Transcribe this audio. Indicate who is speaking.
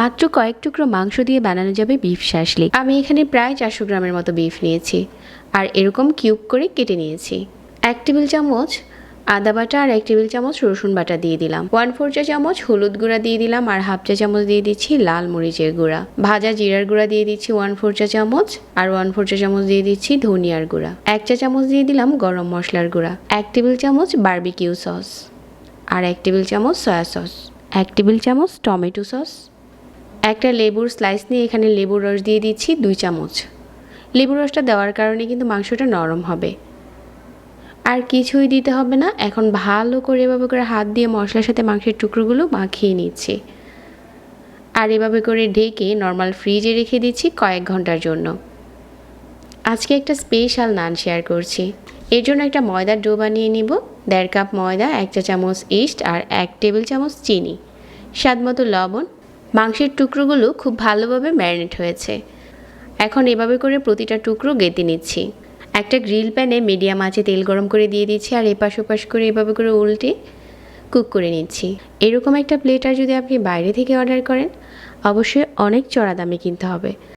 Speaker 1: মাত্র কয়েক টুকরো মাংস দিয়ে বানানো যাবে বিফ শাসলিক আমি এখানে প্রায় চারশো গ্রামের মতো বিফ নিয়েছি। আর এরকম কিউব করে কেটে নিয়েছি। এক টেবিল চামচ আদা বাটা আর এক টেবিল চামচ রসুন বাটা দিয়ে দিলাম। ওয়ান ফোর চা চামচ হলুদ গুঁড়া দিয়ে দিলাম আর হাফ চা চামচ দিয়ে দিচ্ছি লাল মরিচের গুঁড়া। ভাজা জিরার গুঁড়া দিয়ে দিচ্ছি ওয়ান ফোর চা চামচ আর ওয়ান ফোর চা চামচ দিয়ে দিচ্ছি ধনিয়ার গুঁড়া। এক চা চামচ দিয়ে দিলাম গরম মশলার গুঁড়া। এক টেবিল চামচ বার্বিকিউ সস আর এক টেবিল চামচ সয়া সস। এক টেবিল চামচ টমেটো সস একটা লেবুর স্লাইস নিয়ে এখানে লেবুর রস দিয়ে দিচ্ছি দুই চামচ। লেবুর রসটা দেওয়ার কারণে কিন্তু মাংসটা নরম হবে। আর কিছুই দিতে হবে না, এখন ভালো করে এভাবে করে হাত দিয়ে মশলার সাথে মাংসের টুকরোগুলো মাখিয়ে নিচ্ছি। আর এভাবে করে ঢেকে নর্মাল ফ্রিজে রেখে দিচ্ছি কয়েক ঘণ্টার জন্য। আজকে একটা স্পেশাল নান শেয়ার করছি। এর জন্য একটা ময়দার ডো বানিয়ে নিব, দেড় কাপ ময়দা, এক চা চামচ ইস্ট আর এক টেবিল চামচ চিনি। স্বাদ মতো লবণ মাংসের টুকরোগুলো খুব ভালোভাবে ম্যারিনেট হয়েছে। এখন এভাবে করে প্রতিটা টুকরো গেঁথে নিচ্ছি। একটা গ্রিল প্যানে মিডিয়াম আঁচে তেল গরম করে দিয়ে দিচ্ছি আর এপাশ ওপাশ করে এভাবে করে উল্টে কুক করে নিচ্ছি। এরকম একটা প্লেটার যদি আপনি বাইরে থেকে অর্ডার করেন, অবশ্যই অনেক চড়া দামে কিনতে হবে।